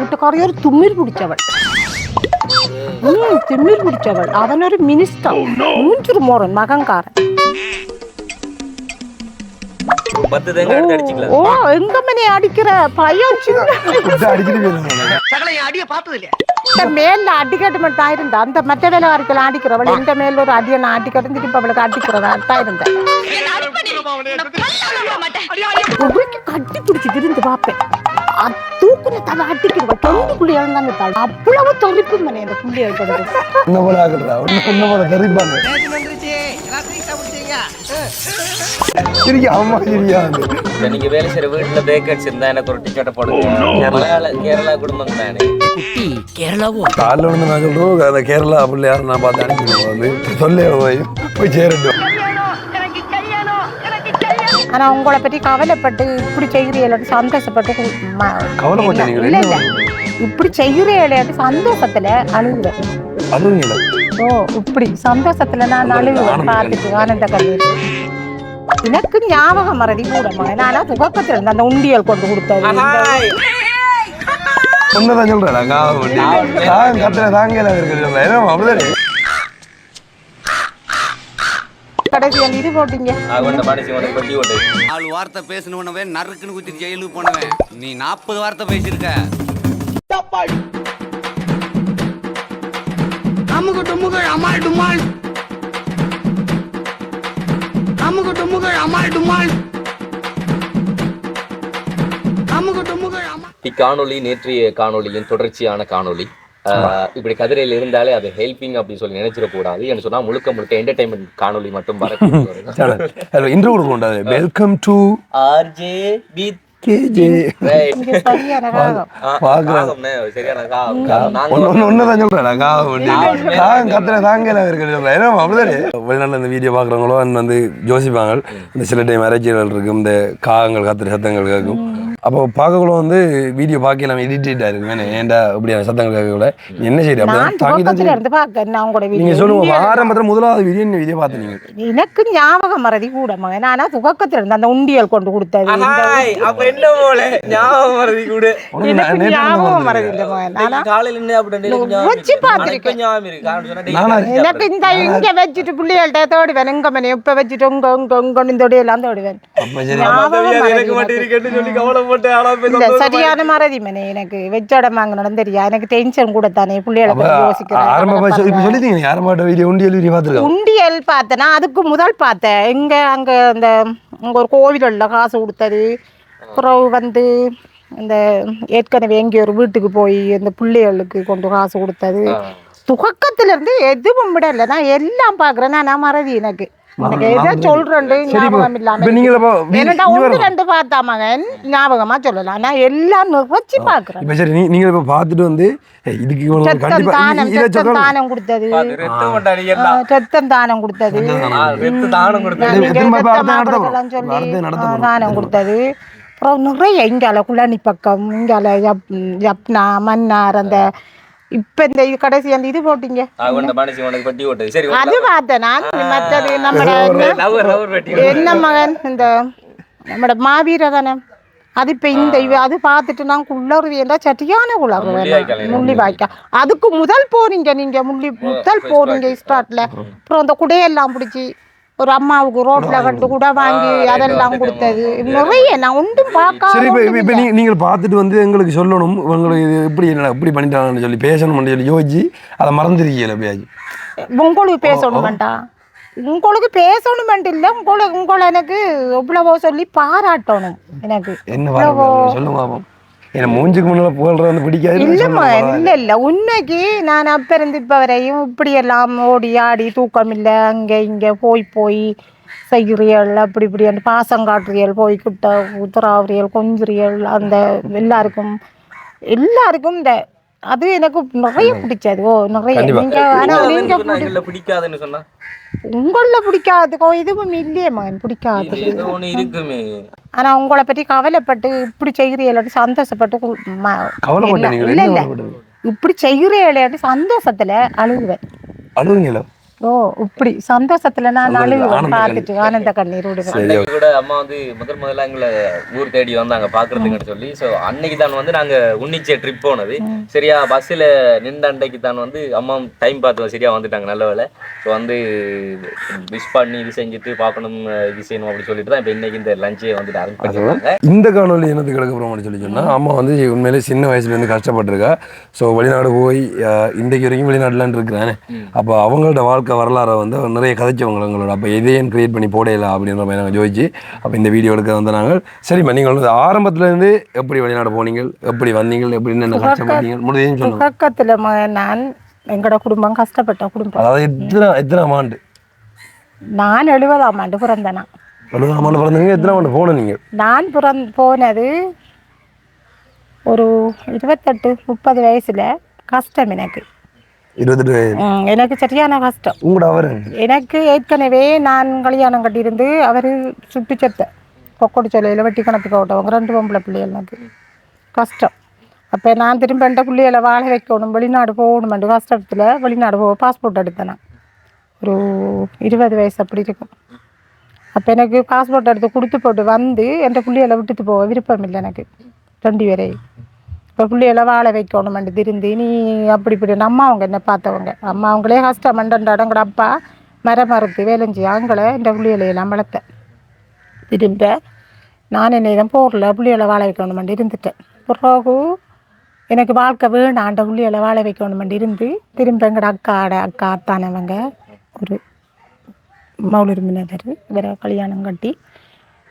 വീട്ടുകാരി ഒരു തുമ്മിൽ പിടിച്ചവൾ ഉം, തിമ്മിൽ പിടിച്ചവൾ അവനൊരു മിനിസ്റ്റർ മൂഞ്ചൊരു മോറൻ മകൻകാരൻ பத்து தேங்காய் எடுத்து அடிச்சுக்கலாம் ஓ எங்கம்மனை அடிக்கிற பையன் சின்ன ஃபுட்டு அடிக்கடி போயிருந்தாங்க சகல என் அடிய பார்த்தது இல்லையா இந்த மேல அடிக்கட்டு மட்டும் ஆயிருந்தா அந்த மற்ற வேலைக்காரிக்கெல்லாம் அடிக்கிறவள் இந்த மேல ஒரு அடியை நான் அடிக்கட்டு திருப்பி அவளுக்கு அடிக்கிறதா இருந்தேன் உருக்கி கட்டி பிடிச்சி திருந்து பார்ப்பேன். அது தூக்குன தலை அடிக்கிறவ தொண்டு புள்ளி இழந்தாங்க தலை அவ்வளவு தொழிப்பு மனை அந்த புள்ளி இருக்கிறது என்ன போல ஆக்குறா ஒன்னு ஒன்னு போல தெரிப்பாங்க. வந்துருச்சு எல்லாத்தையும் சாப்பிடுச்சீங்க இப்ப நீங்க வேலை செய்யற வீட்டுல பேக்கர்ஸ் இருந்தா எனக்கு ஒரு டிக்கெட்டை போடுங்க மலையாள கேரளா குடும்பம் தானே? குட்டி கேரளாவோ? காலைல வந்து நான் சொல்றோம் அந்த கேரளா பிள்ளையார் நான் பார்த்து அனுப்பிடுவோம் வந்து சொல்லே போய் போய் சேரட்டும். ஆனா உங்களை பற்றி கவலைப்பட்டு இப்படி செய்கிறீங்களு சந்தோஷப்பட்டு கவலைப்பட்ட இல்ல இல்ல. இப்படி செய்கிறீங்களு சந்தோஷத்துல அழுகுறேன் ஓ இப்படி சந்தோஷத்துல நான் அழுகுவேன். பார்த்துட்டு ஆனந்த கல்லூரி எனக்கு ஞாபகம் மறதி கூட மகன் ஆனா துவக்கத்துல இருந்து அந்த உண்டியல் கொண்டு கொடுத்தது சொன்னதான் சொல்றேன் சொல்றேன் ஏன்னா அப்படிதானே கடைசி அந்த இது போட்டீங்க நாலு வார்த்தை பேசினவனவே நறுக்குன்னு குத்தி ஜெயிலுக்கு போனவன் நீ நாற்பது வார்த்தை பேசியிருக்க இக்காணொளி நேற்றைய காணொளியின் தொடர்ச்சியான காணொளி ஆஹ் இப்படி கதிரையில் இருந்தாலே அது ஹெல்பிங் அப்படின்னு சொல்லி நினைச்சிட கூடாது என்று சொன்னா முழுக்க முழுக்க என்டர்டைன்மெண்ட் காணொளி மட்டும் கூடாது welcome to RJ with KJ. வெளிநாட்டுல இந்த வீடியோ பாக்குறவங்களோ வந்து யோசிப்பாங்க. இந்த சில டைம் அரசியல்கள் இருக்கும் இந்த காகங்கள் கத்துற சத்தங்கள் கேட்கும். அப்போ பார்க்கக்குள்ள வந்து வீடியோ பார்க்க நம்ம எடிட்டேட் ஆயிருக்கும் வேணே ஏன்டா இப்படியான சத்தங்கள் கேட்கக்கூட என்ன செய்யுது அப்படியே. இருந்து பார்க்க நான் உங்களோட நீங்க வீடியோ சொல்லுங்க ஆரம்பத்துல முதலாவது வீடியோ இந்த வீடியோ பார்த்து நீங்க? எனக்கு ஞாபகம் மறதி கூட மகன். ஆனா துவக்கத்துல இருந்து அந்த உண்டியல் கொண்டு கொடுத்தது? அப்ப என்ன போல? ஞாபகம் வருது கூட. ஞாபகம் மறதி இல்லை மகன். ஆனா காலையில என்ன அப்படி வச்சு. பார்த்திருக்கேன். எனக்கு இந்த இங்க வச்சுட்டு பிள்ளைகள்கிட்ட தேடுவேன். எங்க மணி இப்ப வச்சுட்டு உங்க உங்க உங்க இந்த எல்லாம் தேடுவேன். ஞாபகம் மறதி இல்ல சரியான மறதி மனே எனக்கு வெச்சடம் வாங்கினது தெரியா எனக்கு டென்ஷன் கூட தானே பிள்ளைகளை பத்தி யோசிக்கிறேன் இப்ப சொல்லிட்டீங்க வீடியோ உண்டியல் வீடியோ உண்டியல் அதுக்கு முதல் பார்த்தேன். எங்க அங்க அந்த அங்க ஒரு கோவில்ல காசு கொடுத்தது. அப்புறம் வந்து இந்த ஏற்கனவே எங்கேயோ ஒரு வீட்டுக்கு போய் இந்த பிள்ளைகளுக்கு கொண்டு காசு கொடுத்தது. துவக்கத்துல இருந்து எதுவும் விடல நான் எல்லாம் பாக்குறேன் நான் மறதி எனக்கு. ஞாபகம் சொல்லலாம். நான் எல்லாம் நிறைச்சி பாக்குறேன் இப்ப சரி நீங்க இப்ப பார்த்துட்டு வந்து இதுக்கு கண்டிப்பா தானம் ரத்தம் தானம் கொடுத்தது. ரத்தம் ரத்தம் தானம் கொடுத்தது. தானம். தானம் கொடுத்தது. அப்புறம் நிறைய இங்கால குள்ளணி பக்கம் இங்கால ஜப்னா மன்னார் அந்த இப்ப இந்த கடைசி அந்த இது போட்டீங்க. அது பார்த்தேன். நான் மற்றது நம்மட என்ன- மகன்? இந்த நம்மட மாவீரதனம் அது இப்ப இந்த அது பார்த்துட்டு நான் குள்ளறுவியண்டா சட்டியான முள்ளிவாய்க்கால் குளறு முள்ளி வாய்க்கா அதுக்கு முதல் போனீங்க நீங்க முள்ளி முதல் போனீங்க ஸ்டார்ட்ல அப்புறம் அந்த குடையெல்லாம் பிடிச்சி. ஒரு அம்மாவுக்கு ரோட்ல கண்டு கூட வாங்கி அதெல்லாம் கொடுத்தது. நிறைய நான் ஒன்றும் சரி இப்ப இப்ப- நீங்கள் பார்த்துட்டு வந்து எங்களுக்கு சொல்லணும். உங்களுக்கு இது இப்படி என்ன இப்படி பண்ணிட்டாங்கன்னு சொல்லி பேசணும்னு சொல்லி யோசிச்சு அதை மறந்துருக்கீங்களா பேஜ் உங்களுக்கு பேசணும் வேண்டாம் உங்களுக்கு பேசணும் இல்ல உங்களுக்கு உங்களை எனக்கு எவ்வளவோ சொல்லி பாராட்டணும் எனக்கு. என்ன சொல்லுங்க ஏன்னா மூஞ்சுக்கு முன்னால புகழ்றது வந்து பிடிக்காது இல்லம்மா இல்ல இல்ல. உண்மைக்கு நான் அப்ப இருந்து இப்ப வரையும் இப்படி எல்லாம் ஓடி ஆடி தூக்கம் இல்ல. அங்க இங்க போய் போய் செய்கிறீர்கள் அப்படி இப்படி அந்த பாசம் காட்டுறியல் போய் கிட்ட உத்தராவுறியல் கொஞ்சுறியல் அந்த எல்லாருக்கும் எல்லாருக்கும் இந்த அது எனக்கு நிறைய பிடிச்சது. ஓ நிறைய. நீங்க ஆனா பிடிக்காதுன்னு சொன்னா? உங்கள பிடிக்காதுக்கோ இதுவும் இல்லையே மகன் பிடிக்காது ஏதோ ஒண்ணு இருக்குமே. ஆனா உங்களை பற்றி கவலைப்பட்டு இப்படி செய்கிறீர்கள் சந்தோஷப்பட்டு இல்ல இல்ல? இப்படி செய்கிறீர்கள் சந்தோஷத்துல அழுகுவேன். அழுகுங்களா ஓ இப்படி. சந்தோஷத்துல நான் ஆனந்த பார்த்துட்டு ஆனந்த கண்ணீர் விடுவேன். கூட அம்மா வந்து முதல் முதல்ல எங்களை ஊர் தேடி வந்தாங்க பாக்குறதுக்குன்னு சொல்லி சோ அன்னைக்கு தான் வந்து நாங்க உன்னிச்சே ட்ரிப் போனது. சரியா பஸ்ல நின்ற அன்னைக்கு தான் வந்து அம்மா டைம் பார்த்து சரியா வந்துட்டாங்க நல்ல வேலை ஸோ வந்து விஷ் பண்ணி இது செஞ்சுட்டு பார்க்கணும் இது செய்யணும் அப்படின்னு சொல்லிட்டு தான் இப்போ இன்னைக்கு இந்த லஞ்சே வந்துட்டு அரேஞ்ச் பண்ணிருக்காங்க. இந்த காணொலி என்னத்துக்கு கிடக்க போகிறோம்னு சொல்லி சொன்னா அம்மா வந்து உண்மையிலே சின்ன வயசுலேருந்து கஷ்டப்பட்டிருக்கா. ஸோ வெளிநாடு போய் இன்றைக்கு வரைக்கும் வெளிநாட்டுலான் இருக்கிறானே. அப்போ அவங்களோட வாழ்க்கை வரலாறை வந்து நிறைய கதைச்சவங்க எங்களோட. அப்போ இதையும் கிரியேட் பண்ணி போடையில அப்படின்ற மாதிரி நாங்கள் ஜோதிச்சு அப்போ இந்த வீடியோ எடுக்க வந்த நாங்கள் சரிம்மா நீங்கள் வந்து ஆரம்பத்துலேருந்து எப்படி வெளிநாடு போனீங்க எப்படி வந்தீங்க எப்படி என்னென்ன கஷ்டப்பட்டீங்க முடியும் சொல்லுங்க. துவக்கத்துல ம- நான் எங்களோட குடும்பம் கஷ்டப்பட்ட குடும்பம். அதாவது எத்தனை எத்தனை ஆண்டு? நான் எழுபதாம் ஆண்டு பிறந்தேன். எழுபதாம் ஆண்டு பிறந்தீங்க எத்தனை ஆண்டு போன நீங்கள்? நான் பிறந் போனது ஒரு இருபத்தெட்டு முப்பது வயசுல கஷ்டம் எனக்கு. எனக்கு சரியான கஷ்டம். எனக்கு ஏற்கனவே நான் கல்யாணம் கட்டியிருந்து அவர் சுட்டு செத்த. கொக்கொடி சொல்லையில் வெட்டி கணக்கு போட்டவங்க ரெண்டு பொம்பளை பிள்ளைகள் எனக்கு. கஷ்டம். அப்போ நான் திரும்ப எந்த பிள்ளைகளை வாழ வைக்கணும் வெளிநாடு போகணுமெண்டு கஷ்டத்தில் வெளிநாடு போக பாஸ்போர்ட் எடுத்தேன் நான். ஒரு இருபது வயசு அப்படி இருக்கும். அப்போ எனக்கு பாஸ்போர்ட் எடுத்து கொடுத்து போட்டு வந்து என் பிள்ளைகளை விட்டுட்டு போக விருப்பம் இல்லை எனக்கு. ரெண்டு பேரையும் இப்போ பிள்ளைகளை வாழ வைக்கணுமெண்டு திருந்தி நீ அப்படி இப்படி. அம்மா அவங்க என்ன பார்த்தவங்க? அம்மா அவங்களே கஷ்டம் மண்டண்டாட அப்பா மரம் மறுத்து வேலைஞ்சி அவங்கள இந்த பிள்ளைகளையெல்லாம் வளர்த்தேன் திரும்ப நான் என்ன தான் போடல பிள்ளைகளை வாழ வைக்கணுமெண்டு இருந்துட்டேன். பிறகு எனக்கு வாழ்க்கை வேணாண்ட அந்த பிள்ளைகளை வாழ வைக்கணுமெண்டு இருந்து திரும்ப எங்களோட அக்காட அக்கா அத்தானவங்க ஒரு மௌலிருமினர் இவரை கல்யாணம் கட்டி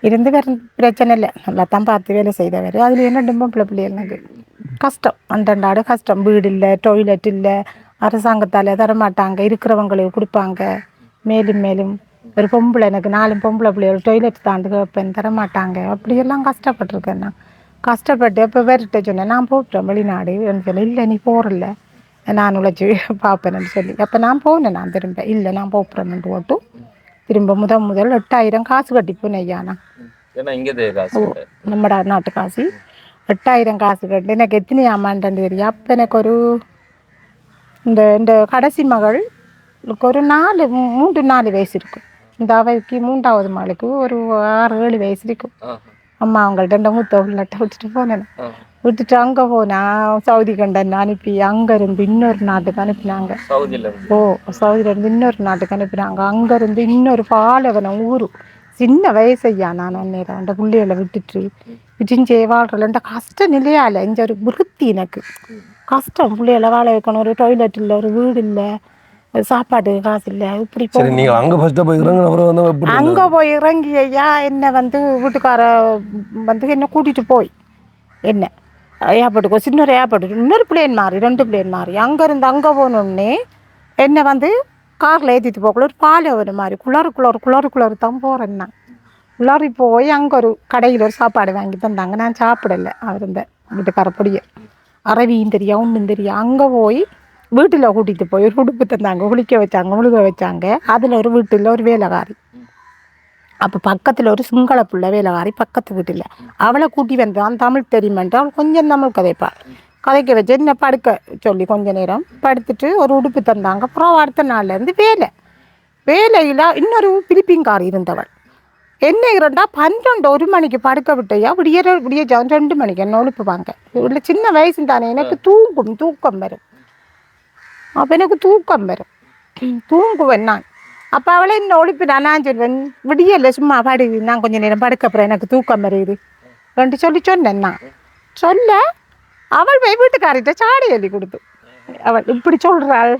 இருந்து வேற பிரச்சனை இல்லை. நல்லா தான் பார்த்து வேலை செய்தவர். அதில் என்ன பொம்பளை பிள்ளைகள் எனக்கு கஷ்டம். அண்டண்டாடு கஷ்டம். வீடு இல்லை டொய்லெட் இல்லை அரசாங்கத்தால் தரமாட்டாங்க. இருக்கிறவங்களுக்கு கொடுப்பாங்க. மேலும் மேலும். ஒரு பொம்பளை எனக்கு நாலு பொம்பளை பிள்ளைகள் டொய்லெட் தாண்டு கேட்பேன் தரமாட்டாங்க. அப்படியெல்லாம் கஷ்டப்பட்டிருக்கேன் நான். கஷ்டப்பட்டு இப்போ வேறுகிட்ட சொன்னேன் நான் போகிறேன் வெளிநாடு. சொல்லி இல்லை நீ போகிறல்ல நான் உழைச்சி பார்ப்பேன்னு சொல்லி. அப்போ நான் போனேன் நான் திரும்ப. இல்லை நான் போகிறேன்னு போட்டு திரும்ப முதல் முதல் எட்டாயிரம் காசு கட்டி போனேன் ஐயா நான். நம்மட நாட்டு காசு. எட்டாயிரம் காசு கட்டி. எனக்கு எத்தனை ஆமாண்டன்னு தெரியும் அப்போ எனக்கு ஒரு இந்த இந்த கடைசி மகளுக்கு ஒரு நாலு மூன்று நாலு வயசு இருக்கும். இந்த அவைக்கு மூன்றாவது மகளுக்கு ஒரு ஆறு ஏழு வயசு இருக்கும். அம்மா அவங்கள்ட்ட இந்த மூத்த உள்ளட்ட விட்டுட்டு போனேன். விட்டுட்டு அங்கே போனேன் சவுதி கண்டன் அனுப்பி அங்கே இருந்து இன்னொரு நாட்டுக்கு அனுப்பினாங்க. ஓ சவுதியில இருந்து இன்னொரு நாட்டுக்கு அனுப்புனாங்க. அங்க இருந்து இன்னொரு பாலவனம் ஊரு. சின்ன வயசையா நான் அந்நேரம் அந்த பிள்ளைகளை விட்டுட்டு விட்டுஞ்சே வாழ்றல இந்த கஷ்ட நிலையால இந்த ஒரு விருத்தி எனக்கு. கஷ்டம் பிள்ளைகளை வாழ வைக்கணும். ஒரு டாய்லெட் இல்லை ஒரு வீடு இல்லை சாப்பாடு காசு இல்லை இப்படி சரி நீங்கள் அங்கே ஃபஸ்ட்டு போய் அப்புறம் வந்து அங்க போய் இறங்கி ஐயா என்ன வந்து வீட்டுக்கார வந்து என்ன கூட்டிட்டு போய்? என்ன? ஏர்போர்ட்டுக்கு சின்ன ஒரு ஏர்போர்ட்டு இன்னொரு பிளேன் மாறி ரெண்டு பிளேன் மாறி. அங்க இருந்து அங்க போனோடனே என்ன வந்து காரில் ஏற்றிட்டு போகக்குள்ள ஒரு பாலை ஒரு மாதிரி. குளறு குளறு குளறு குளறு தான் போகிறேன் நான். குளறி போய் அங்கே ஒரு கடையில் ஒரு சாப்பாடு வாங்கி தந்தாங்க. நான் சாப்பிடலை அவர் இந்த வீட்டுக்கார அரவியும் தெரியா ஒன்றும் தெரியும் அங்கே போய் வீட்டில் கூட்டிகிட்டு போய் ஒரு உடுப்பு தந்தாங்க. குளிக்க வச்சாங்க முழுக வச்சாங்க. அதில் ஒரு வீட்டில் ஒரு வேலைக்காரி. அப்போ பக்கத்தில் ஒரு சிங்கள பிள்ளை வேலைக்காரி பக்கத்து வீட்டில். அவளை கூட்டி வந்தான். தமிழ் தெரியுமென்றால் அவள் கொஞ்சம் தமிழ் கதைப்பாள் கதைக்க வச்சு என்ன படுக்க சொல்லி கொஞ்ச நேரம் படுத்துட்டு ஒரு உடுப்பு தந்தாங்க அப்புறம் அடுத்த நாள்லேருந்து வேலை. வேலையில் இன்னொரு பிலிப்பின்கார் இருந்தவள். என்ன இரண்டா பன்னெண்டு ஒரு மணிக்கு படுக்க விட்டையா? விடிய விடிய ரெண்டு மணிக்கு என்ன எழுப்புவாங்க இல்லை சின்ன வயசு தானே எனக்கு தூங்கும் தூக்கம் வரும். அப்போ எனக்கு தூக்கம் வரும். தூங்குவேன் நான். அப்போ அவளை என்ன ஒழிப்பினா நான் சொல்வேன் விடியல சும்மா படி நான் கொஞ்ச நேரம் படுக்க அப்புறம் எனக்கு தூக்கம் வருது. ரெண்டு சொல்லி சொன்னேன் நான். சொல்ல அவள் போய் வீட்டுக்காரிட்ட சாடி எழுதி கொடுத்து அவள் இப்படி சொல்றாள்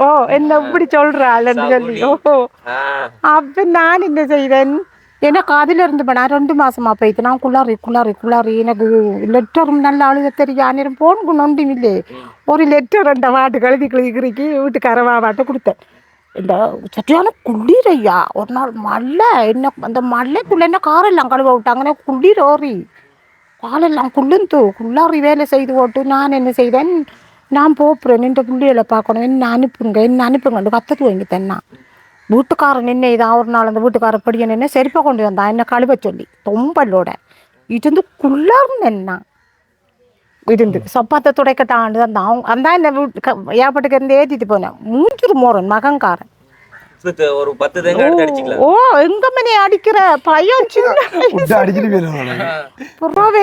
ஓ என்ன இப்படி சொல்றாள் சொல்லி ஓ ஆ, அப்ப நான் என்ன செய்தேன் எனக்கு அதுல இருந்து பண்ணா ரெண்டு மாசமா போயிட்டு நான் குளாரி குளாரி குளாரி எனக்கு லெட்டரும் நல்ல அழுக தெரியும் நேரம் போனுக்கு நொண்டும் இல்லை ஒரு லெட்டர் ரெண்ட வாட்டு கழுதி கழுதி கிறுக்கி வீட்டுக்கார வாட்ட கொடுத்தேன் இந்த சரியான குளிர் ஐயா ஒரு நாள் மழை என்ன அந்த மழைக்குள்ள என்ன காரெல்லாம் கழுவ விட்டாங்கன்னா குளிர் ஓரி ஆளெல்லாம் குள்ளுந்து குள்ளாறி வேலை செய்து போட்டு நான் என்ன செய்தேன்? நான் போப்புறேன் இந்த பிள்ளைகளை பார்க்கணும் என்ன அனுப்புங்க என்ன அனுப்புங்கன்னு கத்தத்து வாங்கித்தேன் நான். வீட்டுக்காரன் என்ன இதான் ஒரு நாள் அந்த வீட்டுக்காரர் படியன் என்ன செருப்பை கொண்டு வந்தான் என்ன கழுவ சொல்லி தொம்பலோட. இருந்து குள்ளார்னு என்ன இருந்து சப்பாத்தை துடைக்கட்டான்னு தான் அவங்க அந்த என்ன வீட்டு ஏப்பட்டுக்கு இருந்து ஏற்றிட்டு போனேன். மூஞ்சிரு மோரன் மகங்காரன் ஒரு பத்து தேங்காய் எடுத்து அடிச்சுக்கலாம். ஓ எங்க மணி அடிக்கிற? பையன். சின்ன அடிச்சிட்டு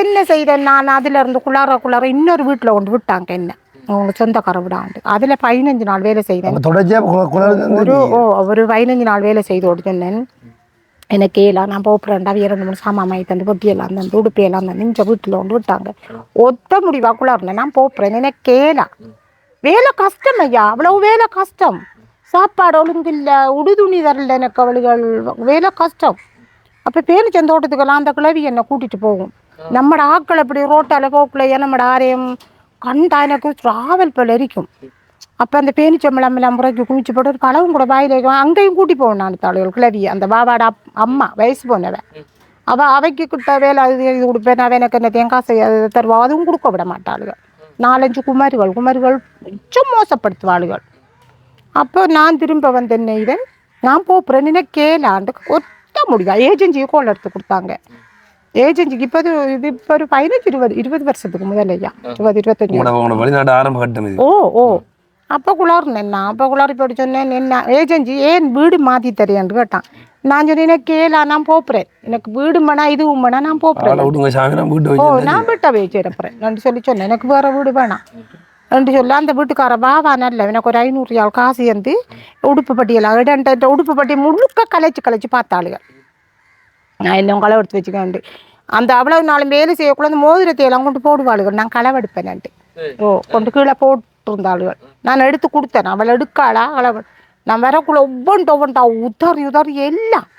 என்ன செய்தேன்? நான் அதுல இருந்து குளார குளார இன்னொரு வீட்டுல கொண்டு விட்டாங்க என்ன? அவங்க சொந்தக்கார விடாண்டு அதுல பதினஞ்சு நாள் வேலை செய்தேன். ஒரு ஓ ஒரு பதினஞ்சு நாள் வேலை செய்து கொடுத்தேன். எனக்கு எல்லாம் நான் போப்புறேன்டா இரண்டு மூணு சாமான் வாங்கி தந்து பொட்டியெல்லாம் தந்து உடுப்பியெல்லாம் தந்து இந்த வீட்டில் கொண்டு விட்டாங்க. ஒத்த முடிவாக்குள்ள இருந்தேன் நான் போப்புறேன். எனக்கு கேளா? வேலை கஷ்டம் ஐயா அவ்வளவு வேலை கஷ்டம். சாப்பாடு ஒழுங்கு இல்லை உடுதுணி தரல எனக்கு அவளுகள். வேலை கஷ்டம். அப்போ பேரிச்சந்த தோட்டத்துக்கெல்லாம் அந்த கிளவி என்னை கூட்டிகிட்டு போகும். நம்மட ஆட்கள் அப்படி ரோட்டால போக்குள்ள நம்மட ஆரையும் கண்டா எனக்கு டிராவல் போல இருக்கும் அப்போ அந்த பேனிச்சம்பளம் எல்லாம் முறைக்கு குமிச்சு போட்டு ஒரு களவும் கூட வாயில் வைக்கும் அங்கேயும் கூட்டி போகணும் நான் தலைவர் கிளவி அந்த பாபாட அம்மா வயசு போனவன் அவள் அவைக்கு கிட்ட வேலை அது இது கொடுப்பேன் அவன் எனக்கு என்ன தேங்காய் செய்ய தருவா அதுவும் கொடுக்க விட மாட்டாளுங்க நாலஞ்சு குமாரிகள் குமாரிகள் மிச்சம் மோசப்படுத்துவாளுகள். அப்போ நான் திரும்ப வந்த நெய்தன் நான் போப்புறேன். என்ன கேளாண்டு ஒத்த முடியும் ஏஜென்சியை கோல் எடுத்து கொடுத்தாங்க. ஏஜென்சிக்கு இப்போ இது இப்போ ஒரு பதினஞ்சு இருபது இருபது வருஷத்துக்கு முதல்ல ஐயா. இருபது இருபத்தஞ்சு வெளிநாட்டு ஆரம்ப கட்டம் ஓ ஓ. அப்போ குளார்னு என்ன அப்போ குளாரி போட்டு சொன்னேன் என்ன ஏஜென்சி ஏன் வீடு மாற்றி தரேன்னு கேட்டான். நான் சொன்னேன் எனக்கு கேளா நான் போப்புறேன். எனக்கு வீடு மனா இதுவும் மனா நான் போப்புறேன். நான் வீட்டு ஓ வச்சு நான் வீட்டை வச்சு ரெண்டு சொல்லி சொன்னேன் எனக்கு வேற வீடு வேணாம். என்று சொல்ல அந்த வீட்டுக்கார பாவா நல்ல எனக்கு ஒரு ஐநூறு ரியால் காசு வந்து உடுப்பு பட்டியெல்லாம் இடன்ட்ட உடுப்பு பட்டி முழுக்க கலைச்சு கலைச்சு பார்த்தாளுங்க நான் எல்லாம் களை எடுத்து வச்சுக்கேன்ட்டு அந்த அவ்வளவு நாளும் வேலை செய்யக்குள்ள அந்த மோதிரத்தை எல்லாம் கொண்டு போடுவாளுகள் நான் களவெடுப்பேன்ட்டு ஓ கொண்டு கீழே போட்டிருந்தாளுகள் நான் எடுத்து கொடுத்தேன் அவள் எடுக்காளா களவு நான் வரக்குள்ள ஒவ்வொன்று ஒவ்வொன்றா உதறி உதறி எல்லாம்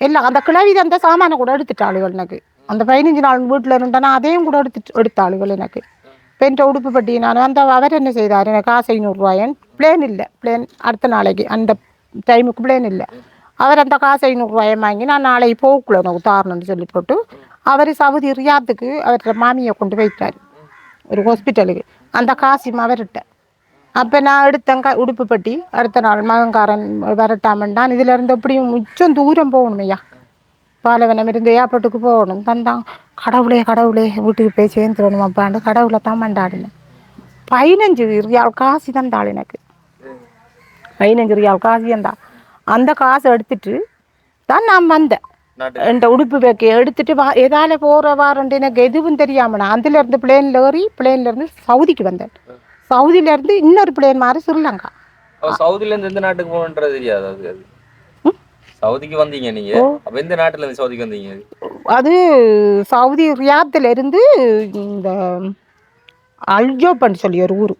எல்லாம் அந்த கிளவி அந்த சாமானை கூட எடுத்துட்டாளுகள் எனக்கு அந்த பதினஞ்சு நாள் வீட்டில் இருந்தேன்னா அதையும் கூட எடுத்துட்டு எடுத்தாளுகள் எனக்கு பெண்ட உடுப்பு பட்டி நான் அந்த அவர் என்ன செய்தார்? எனக்கு காசு ஐநூறுரூவாயன் பிளேன் இல்லை. பிளேன் அடுத்த நாளைக்கு. அந்த டைமுக்கு பிளேன் இல்லை. அவர் அந்த காசு ஐநூறுரூவாயை வாங்கி நான் நாளைக்கு போகக்குள்ள உனக்கு தாரணும்னு சொல்லி போட்டு அவர் சவுதி ரியாத்துக்கு அவர்கிட்ட மாமியை கொண்டு போயிட்டார். ஒரு ஹாஸ்பிட்டலுக்கு அந்த காசும் அவர்கிட்ட. அப்போ நான் எடுத்தேன் க உடுப்பு பட்டி. அடுத்த நாள் மகன்காரன் வரட்டாமண்டான் இதிலேருந்து எப்படியும் மிச்சம் தூரம் போகணுமையா? ஐயா பாலவனம் இருந்து ஏர்போர்ட்டுக்கு போகணும். தந்தான் கடவுளே கடவுளே வீட்டுக்கு போய் சேர்ந்துடணும் அப்பாண்டு கடவுளை தான் மண்டாடினேன். பதினஞ்சு ரியால் காசு தந்தாள் எனக்கு. பதினஞ்சு ரியால் காசு தந்தா. அந்த காசை எடுத்துட்டு தான் நான் வந்தேன். என்கிட்ட உடுப்பு வைக்க எடுத்துட்டு வா எதால போகிற வாரண்டு எனக்கு எதுவும் தெரியாம நான் அதுல இருந்து பிளேனில் ஏறி பிளேன்ல இருந்து சவுதிக்கு வந்தேன். சவுதியில இருந்து இன்னொரு பிளேன் மாறி ஸ்ரீலங்கா. இருந்து எந்த நாட்டுக்கு போகணுன்றது தெரியாது சவுதிக்கு வந்தீங்க நீங்க? அப்ப எந்த நாட்டுல இருந்து சவுதிக்கு வந்தீங்க? அது சவுதி ரியாத்துல இருந்து இந்த அல்ஜோப்பன்னு சொல்லி ஒரு ஊர்.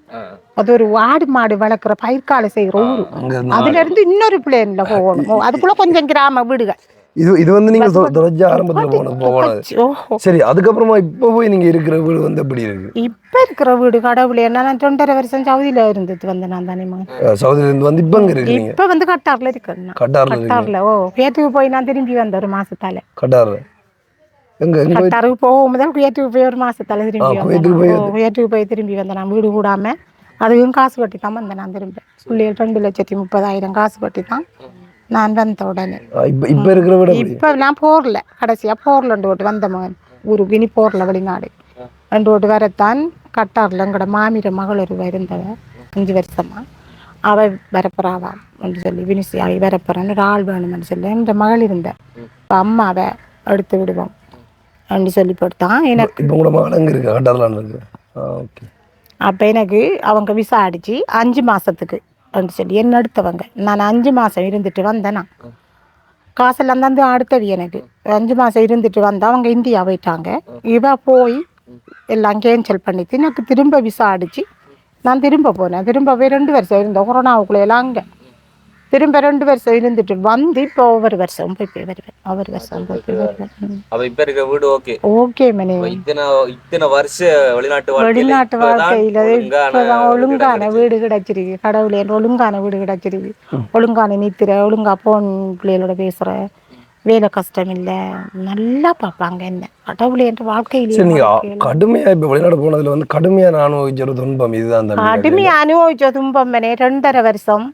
அது ஒரு ஆடு மாடு வளர்க்குற பயிர்காலை செய்கிற ஊர். அங்க இருந்து அதுல இருந்து இன்னொரு பிளேன்ல போகணும். அதுக்குள்ள கொஞ்சம் கிராம வீடுகள். இது இது வந்து நீங்க தொ- தொடர்ச்சியா ஆரம்பத்துல போனது ஓஹோ சரி அதுக்கப்புறமா இப்போ போய் நீங்க இருக்கிற வீடு வந்து எப்படி இருக்கு? இப்ப இருக்கிற வீடு கடவுளே என்ன நான் ரெண்டரை வருஷம் சவுதியில இருந்தது வந்தேன் நான் தானே சவுதியில இருந்து வந்து இப்ப இங்க இருக்கீங்க? இப்ப வந்து கட்டார்ல இருக்கேன். கட்டார்ல கட்டார்ல. ஓ குயத்துக்கு போய் நான் திரும்பி வந்தேன் ஒரு மாசத்தால. கட்டார்ல. கட்டாருக்கு போகும் முதல் குயத்துக்கு போய் ஒரு மாசத்தால திரும்பி குவைத்துக்கு போய் திரும்பி வந்தேன் நான். வீடு கூடாம. அதுவும் காசு கட்டி தான் வந்தேன் நான் திரும்ப. பிள்ளைகள் ரெண்டு லட்சத்தி முப்பதாயிரம் காசு கட்டி தான் நான் வந்த உடனே. இப்ப இருக்கிற வீடு இப்ப நான் போர்ல கடைசியா போர்ல ரெண்டு ஓட்டு வந்த மகன். ஊருக்கு இனி போர்ல வெளிநாடு. ரெண்டு ஓட்டு வரத்தான் கட்டார்ல எங்கட மாமிர மகள் ஒரு இருந்தவ அஞ்சு வருஷமா. அவ வரப்போறாவாம் என்று சொல்லி வினிசி அவ வரப்போறான்னு ஒரு ஆள் வேணும்னு சொல்லி இந்த மகள் இருந்த. இப்ப அம்மாவை எடுத்து விடுவோம் என்று சொல்லி போட்டான் எனக்கு இப்ப உங்களோட மகள் எங்க இருக்கு? கட்டார்ல இருக்கு? ஓகே. அப்போ எனக்கு அவங்க விசா அடிச்சு அஞ்சு மாசத்துக்கு அப்படின்னு சொல்லி என்ன அடுத்தவங்க. நான் அஞ்சு மாதம் இருந்துட்டு வந்தேனா. காசெல்லாம் தந்து அடுத்தவி எனக்கு. அஞ்சு மாதம் இருந்துட்டு வந்தால் அவங்க இந்தியா போயிட்டாங்க. இவ போய் எல்லாம் கேன்சல் பண்ணிட்டு எனக்கு திரும்ப விசா அடிச்சு நான் திரும்ப போனேன். திரும்ப போய் ரெண்டு வருஷம் இருந்தேன் கொரோனாவுக்குள்ளே எல்லாம் அங்கே. திரும்ப ரெண்டு வருஷம் இருந்துட்டு வந்து இப்போ ஒவ்வொரு வருஷம் போய் போய் வருவேன். ஒவ்வொரு வருஷம் போய் போய் வருவேன். அப்ப இப்ப இருக்க வீடு ஓகே ஓகே மணி. இத்தனை இத்தனை வருஷ வெளிநாட்டு வெளிநாட்டு வாழ்க்கையில ஒழுங்கான இப்பதான் வீடு ஒழுங்கான கிடைச்சிருக்கு. வீடு கிடைச்சிருக்கு. கடவுளே ஒழுங்கான வீடு கிடைச்சிருக்கு. ஒழுங்கான நித்திர ஒழுங்கா போன் பிள்ளைகளோட பேசுற. வேலை கஷ்டம் இல்ல. நல்லா பார்ப்பாங்க என்ன. கடவுளே என்ற வாழ்க்கையில. கடுமையா இப்ப வெளிநாடு போனதுல வந்து கடுமையா நான் அனுபவிச்ச ஒரு துன்பம் இதுதான் தம்பி. கடுமையா அனுபவிச்ச துன்பம்மனே ரெண்டரை வருஷம்.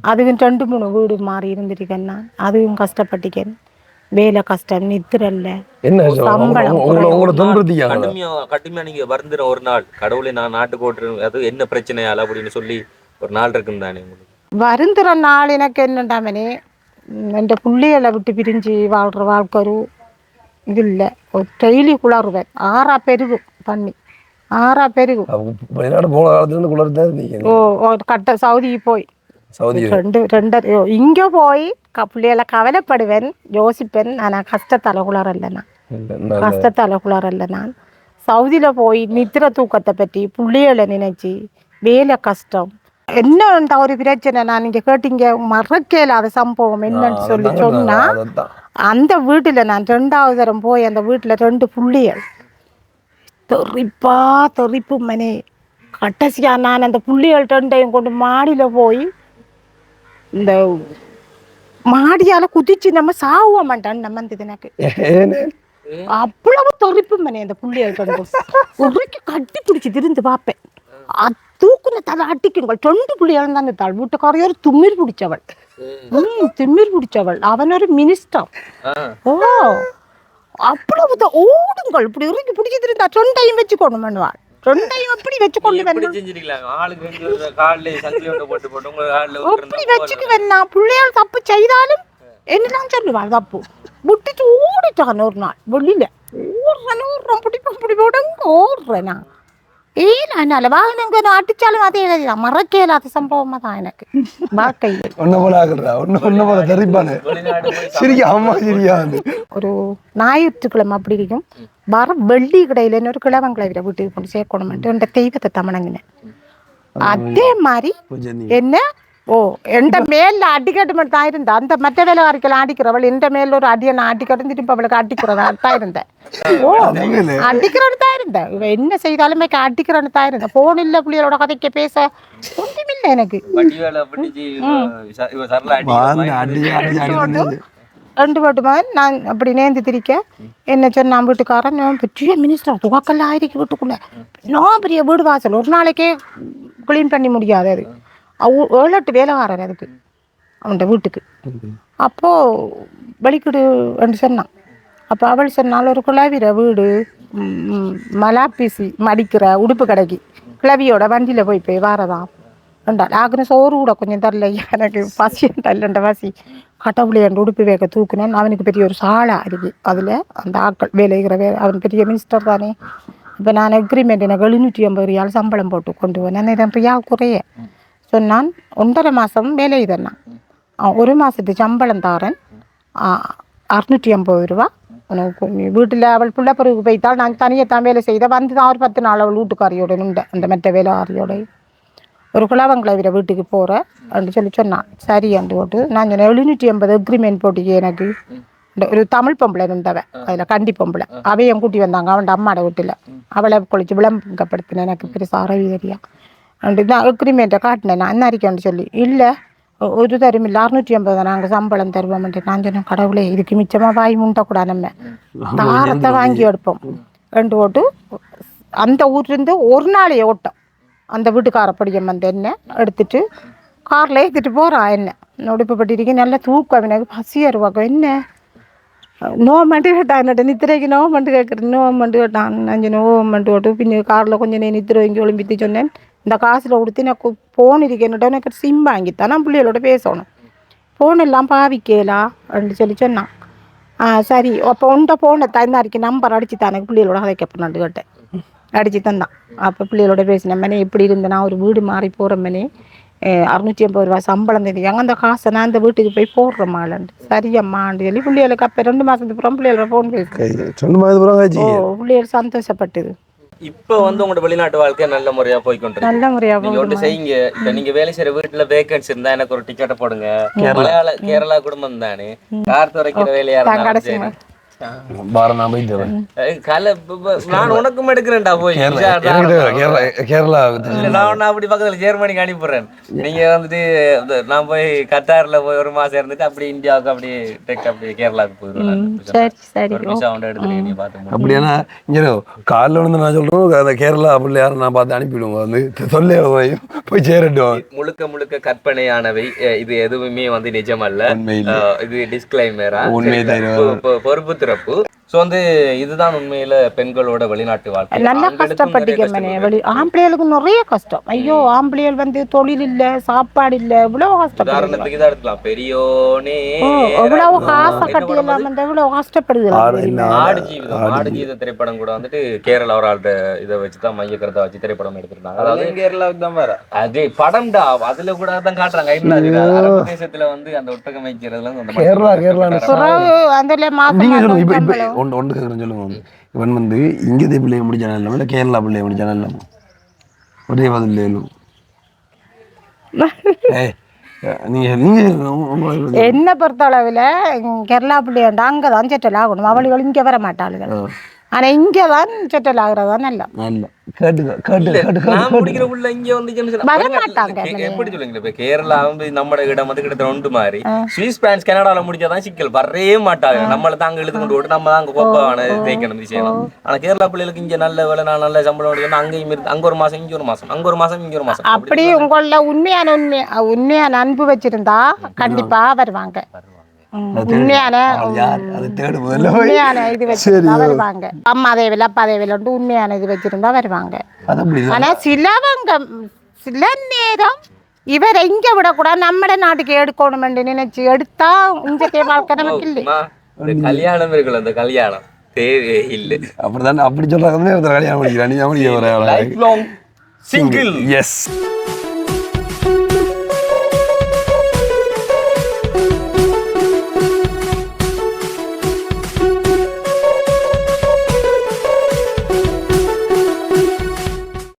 அதுவும் ரெண்டு மூணு வீடு மாறி இருந்திருக்கேன் நான். அதுவும் கஷ்டப்பட்டுக்கேன். வேலை கஷ்டம் நித்திர இல்ல கடுமையா நீங்க வருந்துற ஒரு நாள். கடவுளை நான் நாட்டுக்கு ஓட்டுறேன். அது என்ன பிரச்சனையால அப்படின்னு சொல்லி ஒரு நாள் இருக்கும் தானே வருந்துற நாள் எனக்கு என்னண்டாமனே என் பிள்ளைகளை விட்டு பிரிஞ்சு வாழ்ற வாழ்க்கை ஒரு இது இல்லை. ஒரு டெய்லி குளறுவேன் ஆறா பெருகும் பண்ணி. ஆறா பெருகும். வெளிநாடு போன கட்ட சவுதி போய். ரெண்டு ரெண்டு இங்கே போய் க பிள்ளைகளை கவலைப்படுவேன் யோசிப்பேன் ஆனால் கஷ்டத்தால குளறல்ல நான் இல்ல, கஷ்டத்தால குளறல்ல நான் சவுதியில் போய் நித்திர தூக்கத்தை பற்றி பிள்ளைகளை நினைச்சு வேலை கஷ்டம் என்னன்ற ஒரு பிரச்சனை நான் இங்கே கேட்டீங்க மறக்க இல்லாத சம்பவம் என்னன்னு சொல்லி சொன்னா அதான் அந்த வீட்டில் நான் ரெண்டாவது தரம் போய் அந்த வீட்டில் ரெண்டு புள்ளிகள் தெறிப்பா தெறிப்பு மனே கட்டசியா நான் அந்த புள்ளிகள் ரெண்டையும் கொண்டு மாடியில் போய் இந்த மாடியால குதிச்சு நம்ம சாவ மாட்டான்னு நம்ம இருந்தது எனக்கு அவ்வளவு தெறிப்பு மனே அந்த ரெண்டும் உருக்கி கட்டி பிடிச்சி திருந்து பார்ப்பேன் தூக்குன தலை அட்டிக்குங்கள் ரெண்டு புள்ளிகள் தான் தாள் வீட்டுக்காரையோர் தும்மிர் பிடிச்சவள். ம் திமிர் பிடிச்சவள். அவன் ஒரு மினிஸ்டர். ஓ அவ்வளவு தான் ஓடுங்கள். இப்படி இறுக்கி பிடிச்சிட்டு இருந்தா ரெண்டையும் வச்சுக்கணும் பண்ணுவாள் ரெண்டையும் எப்படி போட்டு உங்க காலில் எப்படி வச்சுக்கு வேணா பிள்ளையால் தப்பு செய்தாலும் என்னதான் சொல்லுவாள் தப்பு? விட்டுட்டு ஓடிட்டான் ஒரு நாள் வெளியில. ஓடுறேன் ஓடுறேன் பிடிப்பேன் பிடிப்போடுங்க ஓடுறேன் நான். ஏன் அதனால வாகனங்க அடிச்சாலும் அதே தான். மறக்க இல்லாத சம்பவமா தான் எனக்கு. வாழ்க்கையில். ஒன்ன போல ஆகுறா. ஒன்ன ஒன்ன போல தெரிப்பானு. அம்மா சிரிக்கா வந்து ஒரு ஞாயிற்றுக்கிழமை அப்படி இருக்கும் கடையில ஒரு கிழவங்களை விட வீட்டுக்கு கொண்டு சேர்க்கணும்ட்டு என்ற தெய்வத்தை தமிழங்கினேன் அதே மாதிரி கொஞ்சம் என்ன? ஓ எந்த மேல அடிக்கட்டு மட்டும் தான் இருந்தேன் அந்த மற்ற வேலைக்காரிக்கெல்லாம் அடிக்கிறவள் எந்த மேல ஒரு அடியை நான் அடிக்கட்டு திருப்பி அவளுக்கு அடிக்கிறதா தான் இருந்தேன் ஓ அடிக்கிறன்னு தான் இருந்தேன் இவ என்ன செய்தாலுமே அடிக்கிறன்னு தான் இருந்தேன் போன் இல்ல பிள்ளைகளோட கதைக்க பேச ஒன்றுமில்லை எனக்கு. ரெண்டு பாட்டு மாதிரி நான் அப்படி நேர்ந்து திரிக்க. என்ன சொன்ன வீட்டுக்காரன் நான் பெரிய மினிஸ்டர் துவக்கெல்லாம் ஆயிருக்கு வீட்டுக்குள்ளே. நான் பெரிய வீடு வாசல்? ஒரு நாளைக்கே க்ளீன் பண்ணி முடியாது அது. அவ- ஏழு எட்டு வேலைக்காரர் அதுக்கு அவன்கிட்ட வீட்டுக்கு. அப்போது வெளிக்கிடு என்று சொன்னான். அப்போ அவள் சொன்னால் ஒரு குழாவிற வீடு மலாப்பீசி மடிக்கிற உடுப்பு கடைக்கு. கிளவியோட வண்டியில் போய் போய் வாரதான் ரெண்டா ஆகுன சோறு கூட கொஞ்சம் தரல எனக்கு பசி தரலண்ட பசி. கடவுளை என் உடுப்பு வேக தூக்குனேன். அவனுக்கு பெரிய ஒரு சாலை இருக்கு அதில் அந்த ஆட்கள் வேலைகிற வேலை. அவன் பெரிய மினிஸ்டர் தானே. இப்போ நான் அக்ரிமெண்ட் எனக்கு எழுநூற்றி ஐம்பது ரியால் சம்பளம் போட்டு கொண்டு போனேன் இப்போ ரியால் குறைய? சொன்னான் ஒன்றரை மாதம் வேலை இதெல்லாம் ஒரு மாதத்து சம்பளம் தாரேன். அறுநூற்றி ஐம்பது ரூபா. உனக்கு வீட்டில் அவள் பிள்ளை பிறகு போய்த்தால் நான் தனியாக தான் வேலை செய்த. வந்து தான் ஒரு பத்து நாள் அவள் வீட்டுக்காரியோட நின்ற அந்த மற்ற வேலைக்காரியோட ஒரு குலவங்கிழவிர வீட்டுக்கு போகிறேன் அப்படின்னு சொல்லி சொன்னான். சரி அண்டு போட்டு நான் சொன்னேன் எழுநூற்றி ஐம்பது அக்ரிமெண்ட் போட்டிக்கு எனக்கு. ஒரு தமிழ் பொம்பளை இருந்தவன் அதில் கண்டி பொம்பளை. அவையும் கூட்டி வந்தாங்க அவன் அம்மாட வீட்டில். அவளை குளிச்சு விளம்பரப்படுத்தினேன் எனக்கு பெருசாக அறவி தெரியா அண்டு நான் அக்ரிமெண்ட்டை காட்டினேன் நான் என்ன அறிக்கைன்னு சொல்லி இல்லை ஒரு தரும் இல்லை அறுநூற்றி ஐம்பது நாங்கள் சம்பளம் தருவோம்ட்டு நான் சொன்னேன். கடவுளே இதுக்கு மிச்சமாக வாய் முண்டக்கூடாது நம்ம. தாரத்தை வாங்கி எடுப்போம். ரெண்டு ஓட்டு அந்த ஊர்லேருந்து ஒரு நாளைய ஓட்டம். அந்த வீட்டுக்காரப்படியம் வந்து என்ன எடுத்துட்டு காரில் ஏற்றிட்டு போகிறான் என்ன. உடுப்பு பட்டிருக்கு நல்லா தூக்கம் எனக்கு பசியாக இருவாக்கம் என்ன நோமண்டு கேட்டான் என்னட்ட நித்திரைக்கு நோமண்டு கேட்குறேன் நோமண்டு கேட்டான் அஞ்சு நோமண்டு போட்டு பின்ன காரில் கொஞ்சம் நீ நித்திரை வாங்கி ஒளிம்பித்து சொன்னேன். இந்த காசில் கொடுத்து எனக்கு ஃபோன் இருக்கு என்னட்ட எனக்கு சிம் வாங்கித்தான் நான் பிள்ளைகளோட பேசணும். ஃபோன் எல்லாம் பாவிக்கலா அப்படின்னு சொல்லி சொன்னான். ஆ சரி அப்போ உன்ட்ட ஃபோனை தந்தாரிக்கு நம்பர் அடிச்சு தான் எனக்கு பிள்ளைகளோட கதைக்க போனான்னு கேட்டேன். அடிச்சு தந்தான் அப்போ பிள்ளைகளோட பேசினேன் மனே இப்படி இருந்தேன் நான் ஒரு வீடு மாறி போகிறேன் மனே அறுநூற்றி ஐம்பது ரூபா சம்பளம் தெரியும் எங்கே அந்த காசை நான் அந்த வீட்டுக்கு போய் போடுறேன் மாலண்டு சரியம்மான்னு சொல்லி பிள்ளைகளுக்கு அப்போ ரெண்டு மாதத்துக்கு அப்புறம் பிள்ளைகளோட ஃபோன் பேசுகிறேன் ஓ பிள்ளைகள் சந்தோஷப்பட்டது. இப்ப வந்து உங்களோட வெளிநாட்டு வாழ்க்கை நல்ல முறையா போய்க்கொண்டிருக்கு. நல்ல முறையாக நீங்க ஒன்று செய்யுங்க. இப்ப நீங்க வேலை செய்யற வீட்டுல வேகன்சி இருந்தா எனக்கு ஒரு டிக்கெட்டை போடுங்க. மலையாள கேரளா குடும்பம் தானே. கார் துறைக்கிற வேலையா இருந்தாலும் நான் உனக்கும் எடுக்கிறேன்டா போய் கேரளா நான் அப்படி பக்கத்துல ஜெர்மனிக்கு அனுப்பிடுறேன் நீங்க வந்துட்டு நான் போய் கத்தார்ல போய் ஒரு மாசம் இருந்துட்டு அப்படி இந்தியாவுக்கு அப்படி டெக் அப்படி கேரளாவுக்கு போயிடுவேன் சரி சரி ஒரு விசா ஒன்று எடுத்துட்டு நீ பார்த்து அப்படியானா இங்கே காலைல வந்து நான் சொல்றேன் அந்த கேரளா அப்படி யாரும் நான் பார்த்து அனுப்பிடுவோம் வந்து சொல்லே போய் சேரட்டும் முழுக்க முழுக்க கற்பனையானவை இது எதுவுமே வந்து இல்லை. அஹ் இது டிஸ்கிளைமரா உண்மை தான். பொறுப்பு திறப்பு ஸோ வந்து இதுதான் உண்மையில பெண்களோட வெளிநாட்டு வாழ்க்கை. நல்லா கஷ்டப்பட்டிக்க வெளி ஆம்பளைகளுக்கு நிறைய கஷ்டம். ஐயோ ஆம்பளைகள் வந்து தொழில் இல்ல சாப்பாடு இல்ல இவ்வளவு கஷ்டப்படுது உதாரணத்துக்கு இதான் எடுக்கலாம் பெரியோனே இவ்வளவு காசை கட்டி எல்லாம்? வந்து இவ்வளவு கஷ்டப்படுது ஆடு ஜீவிதம் ஆடு ஜீவித திரைப்படம் கூட வந்துட்டு கேரளா ஒரு ஆள்கிட்ட இதை வச்சுதான் மையக்கருத்தை வச்சு திரைப்படம் எடுத்திருந்தாங்க. அதாவது கேரளாவுக்கு தான் வர அது படம்டா அதுல கூட தான் காட்டுறாங்க. தேசத்துல வந்து அந்த ஒட்டகம் வைக்கிறதுல கேரளா, கேரளா. அந்த ஒன்று ஒன்று கேட்குறேன் சொல்லுங்க இவன் வந்து இங்கே பிள்ளைய முடிச்சான இல்லாம இல்லை கேரளா பிள்ளைய முடிச்சான இல்லாம? ஒரே பதில் இல்லையும் என்ன பொறுத்த அளவில் கேரளா பிள்ளையாண்டா அங்கே தான் செட்டில் ஆகணும். அவளுகள் இங்கே வர மாட்டாளுகள். ஆனா இங்கே தான் செட்டில் ஆகுறதா நல்லா நல்ல கேட்டுக்க கேட்டு கேட்டு நான் கேட்டு. முடிக்கிற உள்ள இங்க சொன்னா- வர மாட்டாங்க. எப்படி சொல்லுங்க இப்ப கேரளா வந்து நம்ம இடம் வந்து கிட்ட ஒன்று மாதிரி சுவிஸ் பிரான்ஸ் கனடால முடிச்சாதான் சிக்கல். வரவே மாட்டாங்க. நம்மள தாங்க இழுத்து கொண்டு விட்டு நம்ம தான் அங்க கோப்பான தேய்க்கணும் இது செய்யணும். ஆனா கேரளா பிள்ளைகளுக்கு இங்க நல்ல வேலை நான் நல்ல சம்பளம் அடிக்கணும் அங்கேயும் இருந்து அங்க ஒரு மாசம் இங்க ஒரு மாசம் அங்க ஒரு மாசம் இங்க ஒரு மாசம். அப்படி உங்கள உண்மையான உண்மை உண்மையான அன்பு வச்சிருந்தா கண்டிப்பா. வருவாங்க. உண்மையான உண்மையான இது வச்சிருந்தா வருவாங்க. அம்மா தேவையில்ல அப்பா தேவையில்ல உண்மையான இது வச்சிருந்தா வருவாங்க. ஆனா சிலவங்க சில நேரம் இவரை இங்க விடக்கூடாது நம்மட நாட்டுக்கு எடுக்கணும்னு நினைச்சு எடுத்தா இங்க வாழ்க்கை நமக்கு இல்லை. கல்யாணம் இருக்குல்ல இந்த கல்யாணம்? தேவையே இல்லை. அப்படிதான் அப்படி சொல்றாங்க ஒருத்தர் கல்யாணம் பண்ணிக்கிறான். நீ அப்படி லைஃப் லாங் சிங்கிள் எஸ்